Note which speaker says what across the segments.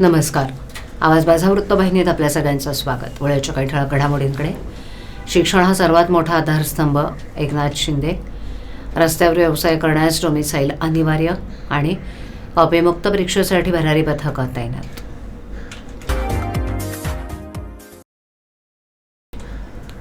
Speaker 1: नमस्कार. आवाज माझा वृत्तवाहिनीत आपल्या सगळ्यांचं स्वागत. वेळेच्या काही ठळक घडामोडींकडे. शिक्षण हा सर्वात मोठा आधारस्तंभ एकनाथ शिंदे. रस्त्यावर व्यवसाय करण्यास डोमिसाईल अनिवार्य आणि अपेमुक्त परीक्षेसाठी भरारी पथकं तैनात.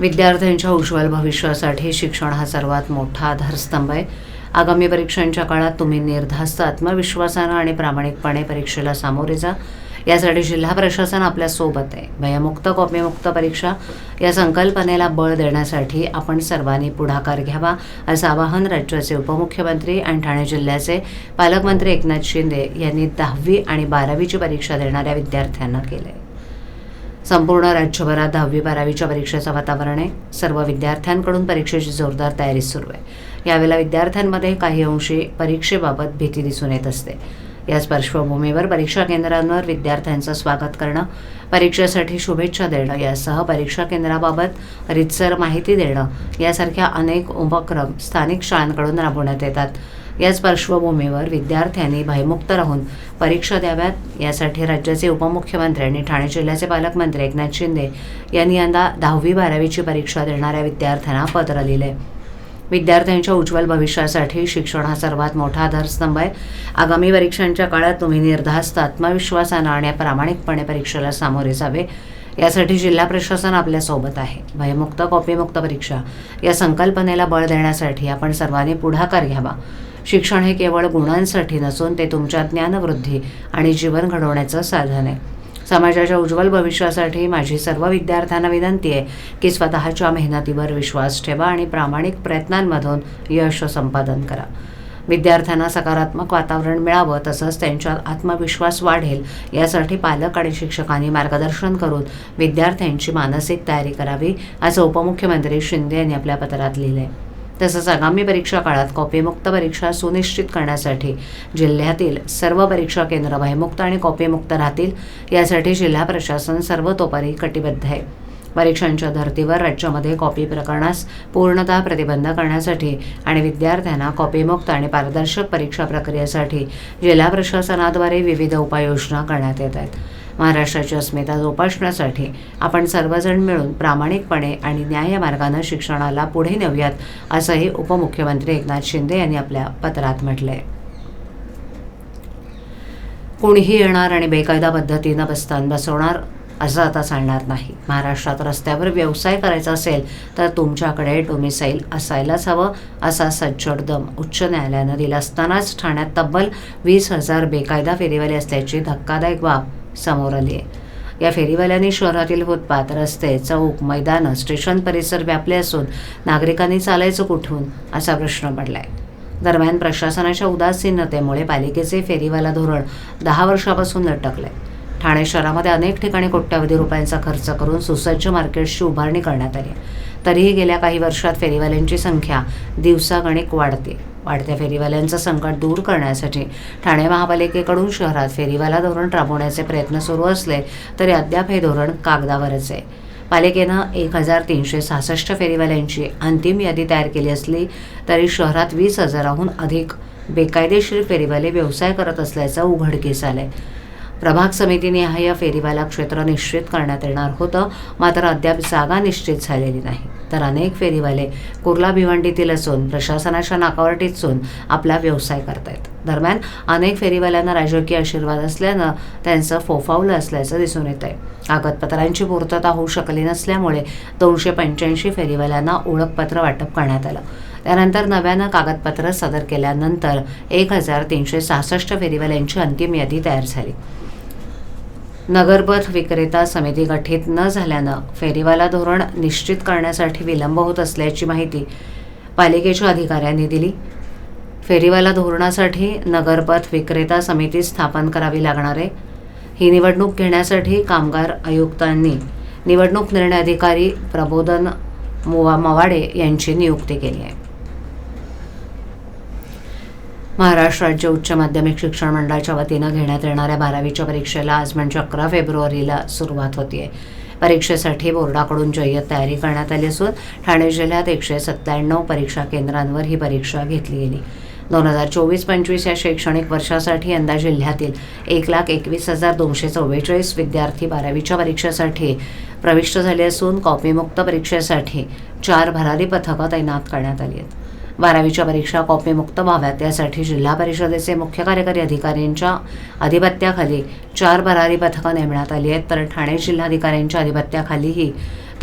Speaker 1: विद्यार्थ्यांच्या उज्ज्वल भविष्यासाठी शिक्षण हा सर्वात मोठा आधारस्तंभ आहे. आगामी परीक्षांच्या काळात तुम्ही निर्धास्त आत्मविश्वासानं आणि प्रामाणिकपणे परीक्षेला सामोरे जा. यासाठी जिल्हा प्रशासन आपल्यासोबत आहे. भयमुक्त कॉपीमुक्त परीक्षा या संकल्पनेला बळ देण्यासाठी आपण सर्वांनी पुढाकार घ्यावा असं आवाहन राज्याचे उपमुख्यमंत्री आणि ठाणे जिल्ह्याचे पालकमंत्री एकनाथ शिंदे यांनी दहावी आणि बारावीची परीक्षा देणाऱ्या विद्यार्थ्यांना केलं आहे संपूर्ण राज्यभरात दहावी बारावीच्या परीक्षेचं वातावरण आहे. सर्व विद्यार्थ्यांकडून परीक्षेची जोरदार तयारी सुरू आहे. यावेळेला विद्यार्थ्यांमध्ये काही अंशी परीक्षेबाबत भीती दिसून येत असते. याच पार्श्वभूमीवर परीक्षा केंद्रांवर विद्यार्थ्यांचं स्वागत करणं परीक्षेसाठी शुभेच्छा देणं यासह परीक्षा केंद्राबाबत रितसर माहिती देणं यासारख्या अनेक उपक्रम स्थानिक शाळांकडून राबवण्यात येतात. याच पार्श्वभूमीवर विद्यार्थ्यांनी भयमुक्त राहून परीक्षा द्याव्यात. यासाठी राज्याचे उपमुख्यमंत्री आणि ठाणे जिल्ह्याचे पालकमंत्री एकनाथ शिंदे यांनी यंदा दहावी बारावीची परीक्षा देणाऱ्या विद्यार्थ्यांना पत्र लिहिले विद्यार्थ्यांच्या उज्ज्वल भविष्यासाठी शिक्षण हा सर्वात मोठा आधारस्तंभ आहे. आगामी परीक्षांच्या काळात तुम्ही निर्धास्त आत्मविश्वासानं आणि प्रामाणिकपणे परीक्षेला सामोरे जावे. यासाठी जिल्हा प्रशासन आपल्यासोबत आहे. भयमुक्त कॉपीमुक्त परीक्षा या संकल्पनेला बळ देण्यासाठी आपण सर्वांनी पुढाकार घ्यावा. शिक्षण हे केवळ गुणांसाठी नसून ते तुमच्या ज्ञानवृद्धी आणि जीवन घडवण्याचं साधन आहे. समाजाच्या उज्ज्वल भविष्यासाठी माझी सर्व विद्यार्थ्यांना विनंती आहे की स्वतःच्या मेहनतीवर विश्वास ठेवा आणि प्रामाणिक प्रयत्नांमधून यश संपादन करा. विद्यार्थ्यांना सकारात्मक वातावरण मिळावं तसंच त्यांच्यात आत्मविश्वास वाढेल यासाठी पालक आणि शिक्षकांनी मार्गदर्शन करून विद्यार्थ्यांची मानसिक तयारी करावी असं उपमुख्यमंत्री शिंदे यांनी आपल्या पत्रात लिहिलं आहे तसंच आगामी परीक्षा काळात कॉपीमुक्त परीक्षा सुनिश्चित करण्यासाठी जिल्ह्यातील सर्व परीक्षा केंद्र भयमुक्त आणि कॉपीमुक्त राहतील यासाठी जिल्हा प्रशासन सर्वतोपरी कटिबद्ध आहे. परीक्षांच्या धर्तीवर राज्यामध्ये कॉपी प्रकरणास पूर्णतः प्रतिबंध करण्यासाठी आणि विद्यार्थ्यांना कॉपीमुक्त आणि पारदर्शक परीक्षा प्रक्रियेसाठी जिल्हा प्रशासनाद्वारे विविध उपाययोजना करण्यात येत आहेत. महाराष्ट्राची अस्मिता जोपासण्यासाठी आपण सर्वजण मिळून प्रामाणिकपणे आणि न्यायमार्गानं शिक्षणाला पुढे नेऊयात असंही उपमुख्यमंत्री एकनाथ शिंदे यांनी आपल्या पत्रात म्हटलंय. कोणीही येणार आणि बेकायदा पद्धतीनं बस्तान बसवणार असं आता चालणार नाही. महाराष्ट्रात रस्त्यावर व्यवसाय करायचा असेल तर तुमच्याकडे डोमिसाईल असायलाच हवं असा सज्जड दम उच्च न्यायालयानं दिला असतानाच ठाण्यात तब्बल वीस हजार बेकायदा फेरीवाले असल्याची धक्कादायक बाब समोर आली आहे. या फेरीवाल्यांनी शहरातील फुटपाथ रस्ते चौक मैदानं स्टेशन परिसर व्यापले असून नागरिकांनी चालायचं कुठून असा प्रश्न पडलाय. दरम्यान प्रशासनाच्या उदासीनतेमुळे पालिकेचे फेरीवाला धोरण दहा वर्षापासून लटकले ठाणे शहरामध्ये अनेक ठिकाणी कोट्यवधी रुपयांचा खर्च करून सुसज्ज मार्केट्सची उभारणी करण्यात आली तरीही गेल्या काही वर्षात फेरीवाल्यांची संख्या दिवसागणिक वाढते. वाढत्या फेरीवाल्यांचं संकट दूर करण्यासाठी ठाणे महापालिकेकडून शहरात फेरीवाला धोरण राबवण्याचे प्रयत्न सुरू असले तरी अद्याप हे धोरण कागदावरच आहे. पालिकेनं एक हजार तीनशे सहासष्ट फेरीवाल्यांची अंतिम यादी तयार केली असली तरी शहरात वीस हजाराहून अधिक बेकायदेशीर फेरीवाले व्यवसाय करत असल्याचं उघडकीस आहे प्रभाग समितीने हा या फेरीवाला क्षेत्र निश्चित करण्यात येणार होतं. मात्र अद्याप जागा निश्चित झालेली नाही. तर अनेक फेरीवाले कुर्ला भिवंडीतील असून प्रशासनाच्या नाकावर टिचून आपला व्यवसाय करतायत. दरम्यान अनेक फेरीवाल्यांना राजकीय आशीर्वाद असल्यानं त्यांचं फोफावलं असल्याचं दिसून येत आहे कागदपत्रांची पूर्तता होऊ शकली नसल्यामुळे दोनशे पंच्याऐंशी फेरीवाल्यांना ओळखपत्र वाटप करण्यात आलं. त्यानंतर नव्यानं कागदपत्र सादर केल्यानंतर एक हजार तीनशे सहासष्ट फेरीवाल्यांची अंतिम यादी तयार झाली. नगरपथ विक्रेता समिती गठीत न झाल्यानं फेरीवाला धोरण निश्चित करण्यासाठी विलंब होत असल्याची माहिती पालिकेच्या अधिकाऱ्यांनी दिली. फेरीवाला धोरणासाठी नगरपथ विक्रेता समिती स्थापन करावी लागणार आहे. ही निवडणूक घेण्यासाठी कामगार आयुक्तांनी निवडणूक निर्णय अधिकारी प्रबोधन मुवा मवाडे यांची नियुक्ती केली आहे. महाराष्ट्र राज्य उच्च माध्यमिक शिक्षण मंडळाच्या वतीनं घेण्यात येणाऱ्या बारावीच्या परीक्षेला आज म्हणजे अकरा फेब्रुवारीला सुरुवात होतीये. परीक्षेसाठी बोर्डाकडून जय्यत तयारी करण्यात आली असून ठाणे जिल्ह्यात एकशे सत्त्याण्णव परीक्षा केंद्रांवर ही परीक्षा घेतली गेली. दोन हजार चोवीस पंचवीस या शैक्षणिक वर्षासाठी यंदा जिल्ह्यातील एक लाख एकवीस हजार दोनशे चव्वेचाळीस विद्यार्थी बारावीच्या परीक्षेसाठी प्रविष्ट झाले असून कॉपीमुक्त परीक्षेसाठी चार भरारी पथकं तैनात करण्यात आली आहेत. बारावीच्या परीक्षा कॉपीमुक्त व्हाव्यात. यासाठी जिल्हा परिषदेचे मुख्य कार्यकारी अधिकाऱ्यांच्या अधिपत्याखाली चार भरारी पथकं नेमण्यात आली आहेत. तर ठाणे जिल्हाधिकाऱ्यांच्या अधिपत्याखालीही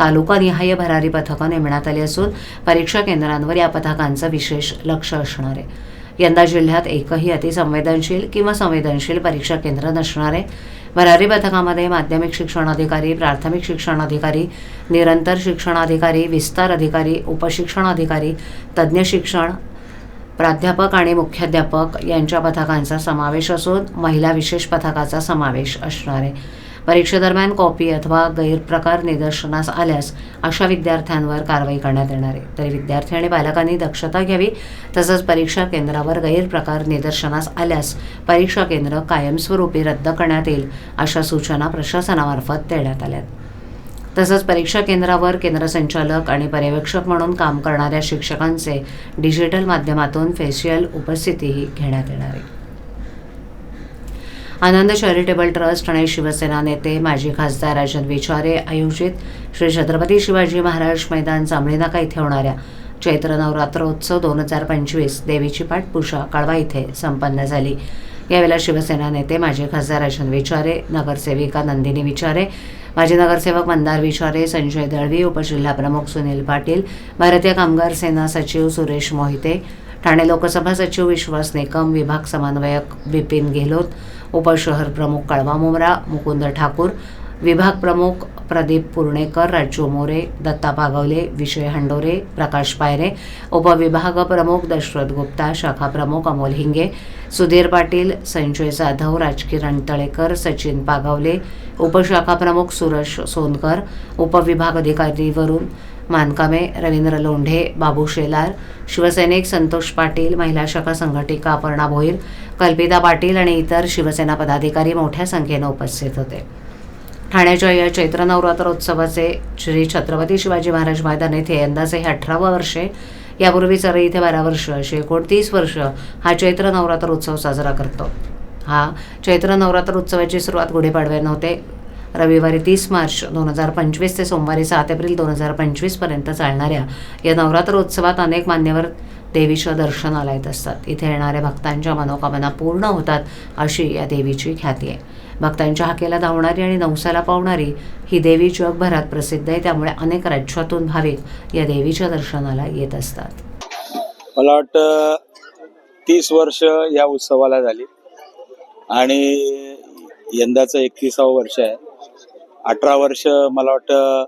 Speaker 1: तालुकानिहाय भरारी पथकं नेमण्यात आली असून परीक्षा केंद्रांवर या पथकांचं विशेष लक्ष असणार आहे. यंदा जिल्ह्यात एकही अतिसंवेदनशील किंवा संवेदनशील परीक्षा केंद्र नसणार आहे. भरारी पथकामध्ये माध्यमिक शिक्षण अधिकारी प्राथमिक शिक्षण अधिकारी निरंतर शिक्षण अधिकारी विस्तार अधिकारी उपशिक्षण अधिकारी तज्ज्ञ शिक्षण प्राध्यापक आणि मुख्याध्यापक यांच्या पथकांचा समावेश असून महिला विशेष पथकाचा समावेश असणार आहे. परीक्षेदरम्यान कॉपी अथवा गैरप्रकार निदर्शनास आल्यास अशा विद्यार्थ्यांवर कारवाई करण्यात येणार आहे. तरी विद्यार्थी आणि पालकांनी दक्षता घ्यावी तसंच परीक्षा केंद्रावर गैरप्रकार निदर्शनास आल्यास परीक्षा केंद्र कायमस्वरूपी रद्द करण्यात येईल अशा सूचना प्रशासनामार्फत देण्यात आल्यात. तसंच परीक्षा केंद्रावर केंद्र संचालक आणि पर्यवेक्षक म्हणून काम करणाऱ्या शिक्षकांचे डिजिटल माध्यमातून फेशियल उपस्थितीही घेण्यात येणार आहे. आनंद चॅरिटेबल ट्रस्ट आणि शिवसेना नेते माजी खासदार राजन विचारे आयोजित श्री छत्रपती शिवाजी महाराज मैदान जांभळीनाका इथे होणाऱ्या चैत्र नवरात्रोत्सव दोन हजार पंचवीस देवीची पाठपूजा कळवा इथे संपन्न झाली. यावेळेला शिवसेना नेते माजी खासदार राजन विचारे नगरसेविका नंदिनी विचारे माजी नगरसेवक मंदार विचारे संजय दळवी उपजिल्हाप्रमुख सुनील पाटील भारतीय कामगार सेना सचिव सुरेश मोहिते ठाणे लोकसभा सचिव विश्वास नेकम विभाग समन्वयक बिपिन गेहलोत उपशहर प्रमुख कळवा मुमरा मुकुंद ठाकूर विभाग प्रमुख प्रदीप पूर्णेकर राजू मोरे दत्ता पागवले विजय हंडोरे प्रकाश पायरे उपविभाग प्रमुख दशरथ गुप्ता शाखा प्रमुख अमोल हिंगे सुधीर पाटील संजय जाधव राजकिरण तळेकर सचिन पागवले उपशाखा प्रमुख सुरज सोनकर उपविभाग अधिकारी वरुण मानकामे रवींद्र लोंढे बाबू शेलार शिवसैनिक संतोष पाटील महिला शाखा संघटिका अपर्णा भोईर कल्पिता पाटील आणि इतर शिवसेना पदाधिकारी मोठ्या संख्येनं उपस्थित होते. ठाण्याच्या या चैत्र नवरात्रोत्सवाचे श्री छत्रपती शिवाजी महाराज मैदान येथे यंदाचे हे अठरावं वर्ष यापूर्वी सर इथे बारा वर्ष असे एकोणतीस वर्ष हा चैत्र नवरात्र उत्सव साजरा करतो. हा चैत्र नवरात्र उत्सवाची सुरुवात गुढीपाडव्यानं होते. रविवारी तीस मार्च दोन हजार पंचवीस ते सोमवारी सात एप्रिल दोन हजार पंचवीसपर्यंत चालणाऱ्या या नवरात्र उत्सवात अनेक मान्यवर देवीच्या दर्शनाला येत असतात. इथे येणाऱ्या भक्तांच्या मनोकामना पूर्ण होतात अशी या देवीची ख्याती आहे. भक्तांच्या हाकेला धावणारी आणि नवसाला पावणारी ही देवी जगभरात प्रसिद्ध आहे. त्यामुळे अनेक राज्यातून भाविक या देवीच्या दर्शनाला येत असतात.
Speaker 2: मला वाटतं तीस वर्ष या उत्सवाला झाली. आणि यंदाचं एकतीसावं वर्ष आहे. अठरा वर्ष मला वाटतं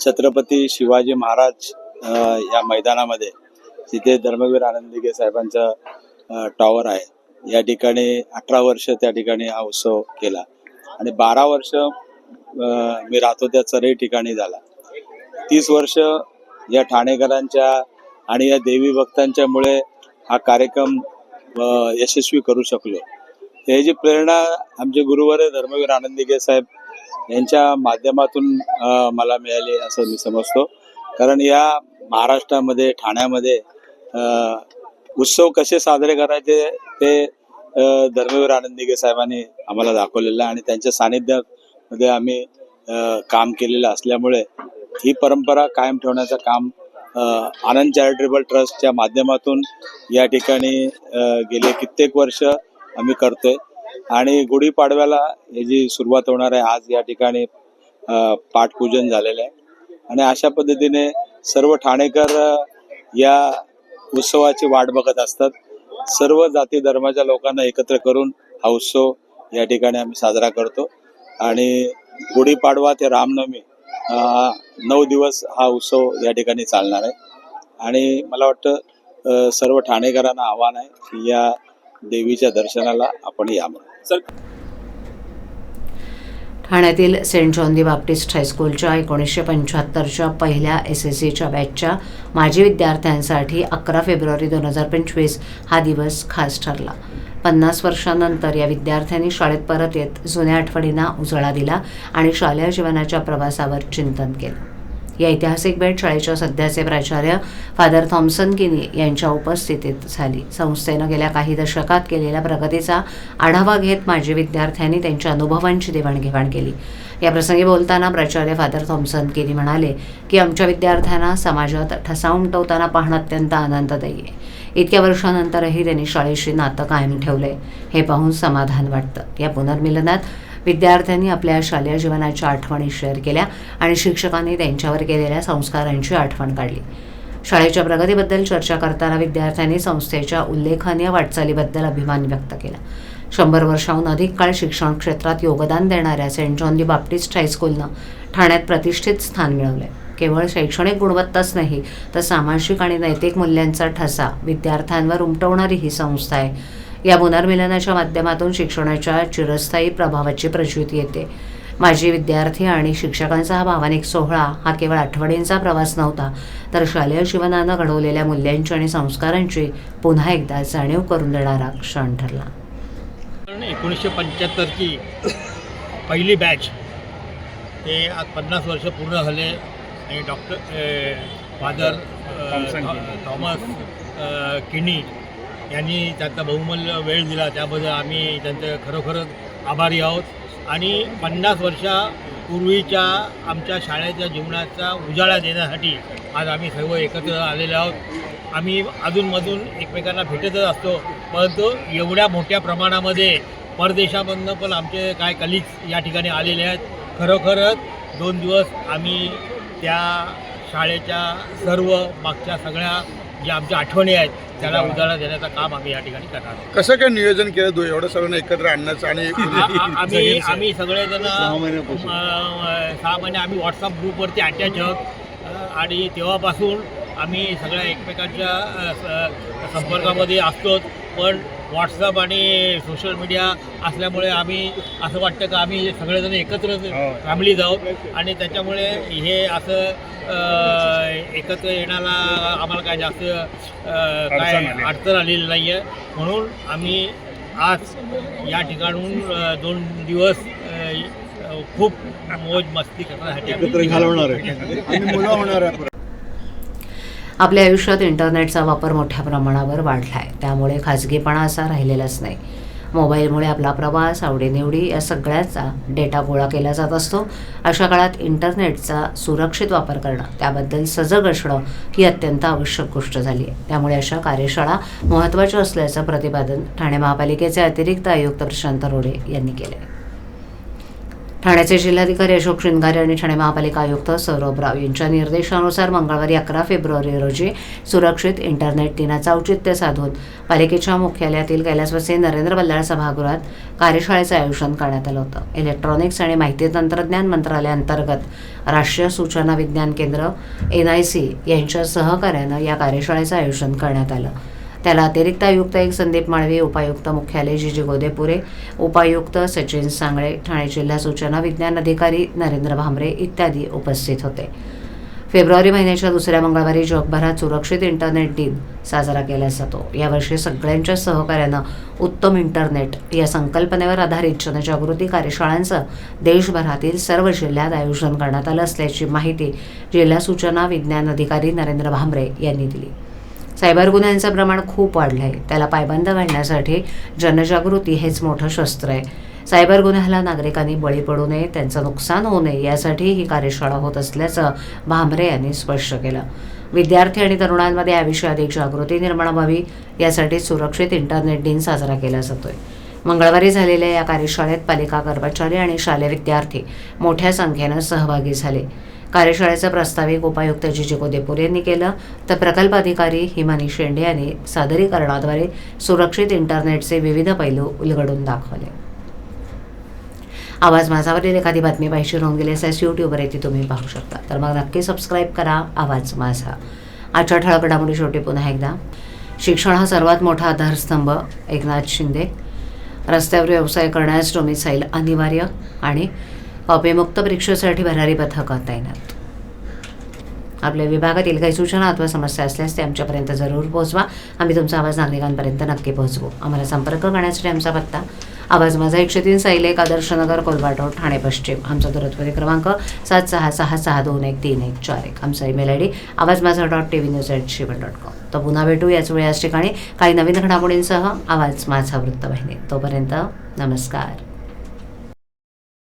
Speaker 2: छत्रपती शिवाजी महाराज अं, या मैदानामध्ये तिथे धर्मवीर आनंदिगे साहेबांचं टॉवर आहे. या ठिकाणी अठरा वर्ष त्या ठिकाणी हा उत्सव केला. आणि बारा वर्ष अं, मी राहतो त्या चरई ठिकाणी झाला. तीस वर्ष या ठाणेकरांच्या आणि या देवी भक्तांच्यामुळे हा कार्यक्रम यशस्वी करू शकलो. याची प्रेरणा आमचे गुरुवर धर्मवीर आनंदिगे साहेब यांच्या माध्यमातून मला मिळाली असं मी समजतो. कारण या महाराष्ट्रामध्ये ठाण्यामध्ये उत्सव कसे साजरे करायचे ते अ, धर्मवीर आनंदिगे साहेबांनी आम्हाला दाखवलेलं आहे आणि त्यांच्या सानिध्यामध्ये आम्ही काम केलेलं असल्यामुळे ही परंपरा कायम ठेवण्याचं काम आनंद चॅरिटेबल ट्रस्टच्या माध्यमातून या ठिकाणी गेले कित्येक वर्ष आम्ही करतोय. आणि गुढीपाडव्याला याची सुरुवात होणार आहे आज या ठिकाणी पाठपूजन झालेलं आहे. आणि अशा पद्धतीने सर्व ठाणेकर या उत्सवाची वाट बघत असतात. सर्व जाती धर्माच्या लोकांना एकत्र करून हा उत्सव या ठिकाणी आम्ही साजरा करतो. आणि गुढीपाडवा ते रामनवमी नऊ दिवस हा उत्सव या ठिकाणी चालणार आहे. आणि मला वाटतं सर्व ठाणेकरांना आव्हान आहे की या देवीच्या दर्शनाला आपण या यावं
Speaker 1: ठाण्यातील सेंट जॉन दी बाप्टिस्ट हायस्कूलच्या एकोणीसशे पंच्याहत्तरच्या पहिल्या एस एस सीच्या बॅचच्या माजी विद्यार्थ्यांसाठी अकरा फेब्रुवारी दोन हजार पंचवीस हा दिवस खास ठरला. पन्नास वर्षांनंतर या विद्यार्थ्यांनी शाळेत परत येत जुन्या आठवणींना उजळा दिला आणि शालेय जीवनाच्या प्रवासावर चिंतन केलं. या ऐतिहासिक भेट शाळेच्या सध्याचे प्राचार्य फादर थॉम्सन किनी यांच्या उपस्थितीत झाली. संस्थेनं गेल्या काही दशकात केलेल्या प्रगतीचा आढावा घेत माजी विद्यार्थ्यांनी त्यांच्या अनुभवांची देवाणघेवाण केली. या प्रसंगी बोलताना प्राचार्य फादर थॉम्सन किनी म्हणाले की आमच्या विद्यार्थ्यांना समाजात ठसा उमटवताना पाहणं अत्यंत आनंददायी आहे. इतक्या वर्षानंतरही त्यांनी शाळेशी नातं कायम ठेवलंय. हे पाहून समाधान वाटतं. या पुनर्मिलनात विद्यार्थ्यांनी आपल्या शालेय जीवनाच्या आठवणी शेअर केल्या आणि शिक्षकांनी त्यांच्यावर केलेल्या संस्कारांची आठवण काढली. शाळेच्या प्रगतीबद्दल चर्चा करताना विद्यार्थ्यांनी संस्थेच्या उल्लेखनीय वाटचालीबद्दल अभिमान व्यक्त केला. शंभर वर्षाहून अधिक काळ शिक्षण क्षेत्रात योगदान देणाऱ्या सेंट जॉन दी बाप्टिस्ट हायस्कूलनं ठाण्यात प्रतिष्ठित स्थान मिळवले केवळ शैक्षणिक गुणवत्ताच नाही तर सामाजिक आणि नैतिक मूल्यांचा ठसा विद्यार्थ्यांवर उमटवणारी ही संस्था आहे. या पुनर्मिलनाच्या माध्यमातून शिक्षणाच्या चिरस्थायी प्रभावाची प्रचिती येते. माजी विद्यार्थी आणि शिक्षकांचा हा भावनिक सोहळा हा केवळ आठवणींचा प्रवास नव्हता तर शालेय जीवनानं घडवलेल्या मूल्यांची आणि संस्कारांची पुन्हा एकदा जाणीव करून देणारा क्षण ठरला.
Speaker 3: एकोणीसशे पंच्याहत्तरची पहिली बॅच ते आज पन्नास वर्ष पूर्ण झाले आणि डॉक्टर फादर थॉमस किनी यांनी त्यांचा बहुमूल्य वेळ दिला. त्याबद्दल आम्ही त्यांचे खरोखरच आभारी आहोत. आणि पन्नास वर्षापूर्वीच्या आमच्या शाळेच्या जीवनाचा उजाळा देण्यासाठी आज आम्ही सर्व एकत्र आलेले आहोत. आम्ही अधूनमधून एकमेकांना भेटतच असतो. परंतु एवढ्या मोठ्या प्रमाणामध्ये परदेशामधनं पण आमचे काय कलिग्स या ठिकाणी आलेले आहेत. खरोखरच दोन दिवस आम्ही त्या शाळेच्या सर्व मागच्या सगळ्या ज्या आमच्या आठवणी आहेत त्याला उजाळा देण्याचं काम आम्ही या ठिकाणी करणार आहोत.
Speaker 4: कसं काय नियोजन केलं? दो एवढं सर्वांना एकत्र आणण्याचं आणि
Speaker 3: आ- आ- आम्ही आम्ही सगळेजण अ, सहा महिने आम्ही व्हॉट्सअप ग्रुपवरती अटॅच आहोत. अ, आणि तेव्हापासून आम्ही सगळ्या एकमेकांच्या अ, स- संपर्कामध्ये असतोच. पण व्हॉट्सअप आणि सोशल मीडिया असल्यामुळे आम्ही असं वाटतं की आम्ही सगळेजण एकत्र फॅमिली आहोत आणि त्याच्यामुळे हे असं एकत्र येण्याला आम्हाला काय जास्त काय अडचण आलेली नाही आहे म्हणून आम्ही आज या ठिकाणून दोन दिवस खूप मोज मस्ती करण्यासाठी आम्ही
Speaker 4: घालवणार आहे. मुलं होणार आहे.
Speaker 1: आपल्या आयुष्यात इंटरनेटचा वापर मोठ्या प्रमाणावर वाढला आहे त्यामुळे खाजगीपणा असा राहिलेलाच नाही. मोबाईलमुळे आपला प्रवास आवडीनिवडी या सगळ्याचा डेटा गोळा केला जात असतो. अशा काळात इंटरनेटचा सुरक्षित वापर करणं त्याबद्दल सजग असणं ही अत्यंत आवश्यक गोष्ट झाली आहे त्यामुळे अशा कार्यशाळा महत्त्वाच्या असल्याचं प्रतिपादन ठाणे महापालिकेचे अतिरिक्त आयुक्त प्रशांत रोडे यांनी केले ठाण्याचे जिल्हाधिकारी अशोक शिंगारे आणि ठाणे महापालिका आयुक्त सौरभ राव यांच्या निर्देशानुसार मंगळवारी अकरा फेब्रुवारी रोजी सुरक्षित इंटरनेट दिनाचं औचित्य साधून पालिकेच्या मुख्यालयातील कैलासवासी नरेंद्र बल्लाळ सभागृहात कार्यशाळेचं आयोजन करण्यात आलं होतं. इलेक्ट्रॉनिक्स आणि माहिती तंत्रज्ञान मंत्रालयाअंतर्गत राष्ट्रीय सूचना विज्ञान केंद्र एन आय सी यांच्या सहकार्यानं या कार्यशाळेचं आयोजन करण्यात आलं. त्याला अतिरिक्त आयुक्त एक संदीप माळवी उपायुक्त मुख्यालय जी जी गोदेपुरे उपायुक्त सचिन सांगळे ठाणे जिल्हा सूचना विज्ञान अधिकारी नरेंद्र भामरे इत्यादी उपस्थित होते. फेब्रुवारी महिन्याच्या दुसऱ्या मंगळवारी जगभरात सुरक्षित इंटरनेट दिन साजरा केला जातो. यावर्षी सगळ्यांच्या सहकार्यानं उत्तम इंटरनेट या संकल्पनेवर आधारित जनजागृती कार्यशाळांचं देशभरातील सर्व जिल्ह्यात आयोजन करण्यात आलं असल्याची माहिती जिल्हा सूचना विज्ञान अधिकारी नरेंद्र भामरे यांनी दिली. सायबर गुन्ह्यांचं प्रमाण खूप वाढलं आहे त्याला पायबंद घालण्यासाठी जनजागृती हेच मोठं शस्त्र आहे. सायबर गुन्ह्याला नागरिकांनी बळी पडू नये त्यांचं नुकसान होऊ नये यासाठी ही कार्यशाळा होत असल्याचं भामरे यांनी स्पष्ट केलं. विद्यार्थी आणि तरुणांमध्ये याविषयी अधिक जागृती निर्माण व्हावी यासाठी सुरक्षित इंटरनेट दिन साजरा केला जातोय. मंगळवारी झालेल्या या कार्यशाळेत पालिका कर्मचारी आणि शालेय विद्यार्थी मोठ्या संख्येनं सहभागी झाले. कार्यशाळेचं प्रास्ताविक उपायुक्त जी गोदेपूर यांनी केलं. तर प्रकल्प अधिकारी हिमानी शेंडे यांनी सादरीकरणाद्वारे सुरक्षित इंटरनेटचे विविध पैलू उलगडून दाखवले. आवाज माझावरील एखादी बातमी पाहिजे होऊन गेली असल्यास यूट्यूबवर येथे तुम्ही पाहू शकता. तर मग नक्की सबस्क्राईब करा आवाज माझा. आजच्या ठळक घडामोडी शेवटी पुन्हा एकदा. शिक्षण हा सर्वात मोठा आधारस्तंभ एकनाथ शिंदे. रस्त्यावर व्यवसाय करण्यास डोमिसाईल अनिवार्य आणि अपेमुक्त परीक्षेसाठी भरारी पथकं तैनात. आपल्या विभागातील काही सूचना अथवा समस्या असल्यास ते आमच्यापर्यंत जरूर पोहोचवा. आम्ही तुमचा आवाज नागरिकांपर्यंत नक्की पोहोचवू. आम्हाला संपर्क करण्यासाठी आमचा पत्ता आवाज माझा एकशे तीन साईल एक आदर्शनगर कोलवाटो ठाणे पश्चिम. आमचा दूरध्वनी क्रमांक सात सहा सहा सहा दोन एक तीन एक चार एक. आमचा email I D Awaaz Majha dot T V news at Gmail dot com तर पुन्हा भेटू याच वेळी याच ठिकाणी. काही नवीन घडामोडींसह आवाज माझा वृत्तवाहिनी. तोपर्यंत नमस्कार.